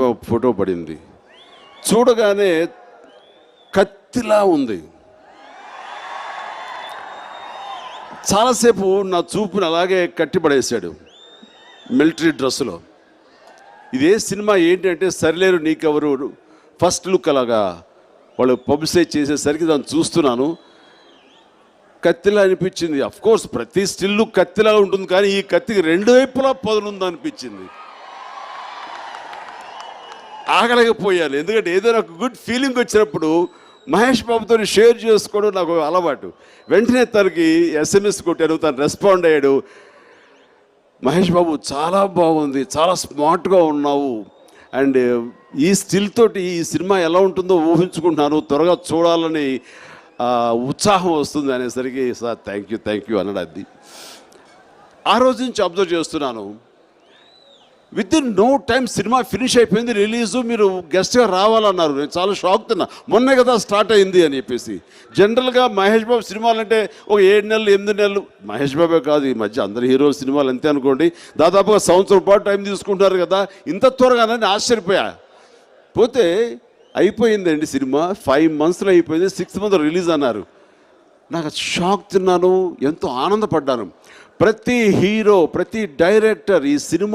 Photo పడింది. చూడగానే కత్తిలా ఉంది. చాలాసేపు నా చూపుని అలాగే కట్టిపడేశాడు మిలిటరీ డ్రెస్సులో. ఇదే సినిమా ఏంటంటే సరిలేరు నీకెవరు ఫస్ట్ లుక్ అలాగా వాళ్ళు పబ్లిసైజ్ చేసేసరికి దాన్ని చూస్తున్నాను. కత్తిలా అనిపించింది. అఫ్కోర్స్ ప్రతి స్టిల్ కత్తిలా ఉంటుంది కానీ ఈ కత్తికి రెండు వైపులా పదునుంది అనిపించింది ఆగలేకపోయాను. ఎందుకంటే ఏదైనా ఒక గుడ్ ఫీలింగ్ వచ్చినప్పుడు మహేష్ బాబుతో షేర్ చేసుకోవడం నాకు అలవాటు. వెంటనే తనకి ఎస్ఎంఎస్ కొట్టాను తను రెస్పాండ్ అయ్యాడు. మహేష్ బాబు చాలా బాగుంది చాలా స్మార్ట్గా ఉన్నావు. అండ్ ఈ స్టిల్ తోటి ఈ సినిమా ఎలా ఉంటుందో ఊహించుకుంటున్నాను. త్వరగా చూడాలని ఉత్సాహం వస్తుంది అనేసరికి sir thank you thank you అన్నాడు అది ఆ రోజు నుంచి అబ్జర్వ్ చేస్తున్నాను. With in no time cinema finish అయిపోయింది రిలీజు మీరు గెస్ట్గా రావాలన్నారు. నేను చాలా షాక్ తిన్నా. మొన్నే కదా స్టార్ట్ అయింది అని చెప్పేసి. జనరల్గా మహేష్ బాబు సినిమాలు అంటే ఒక ఏడు నెలలు ఎనిమిది నెలలు. మహేష్ బాబే కాదు ఈ మధ్య అందరి హీరోల సినిమాలు అంతే అనుకోండి. దాదాపుగా సంవత్సరం పాటు టైం తీసుకుంటారు కదా. ఇంత త్వరగానని ఆశ్చర్యపోయా. పోతే అయిపోయిందండి సినిమా. ఫైవ్ మంత్స్లో అయిపోయింది సిక్స్త్ మంత్ రిలీజ్ అన్నారు. నాకు షాక్ తిన్నాను ఎంతో ఆనందపడ్డాను. ప్రతి హీరో ప్రతి డైరెక్టర్ ఈ సినిమా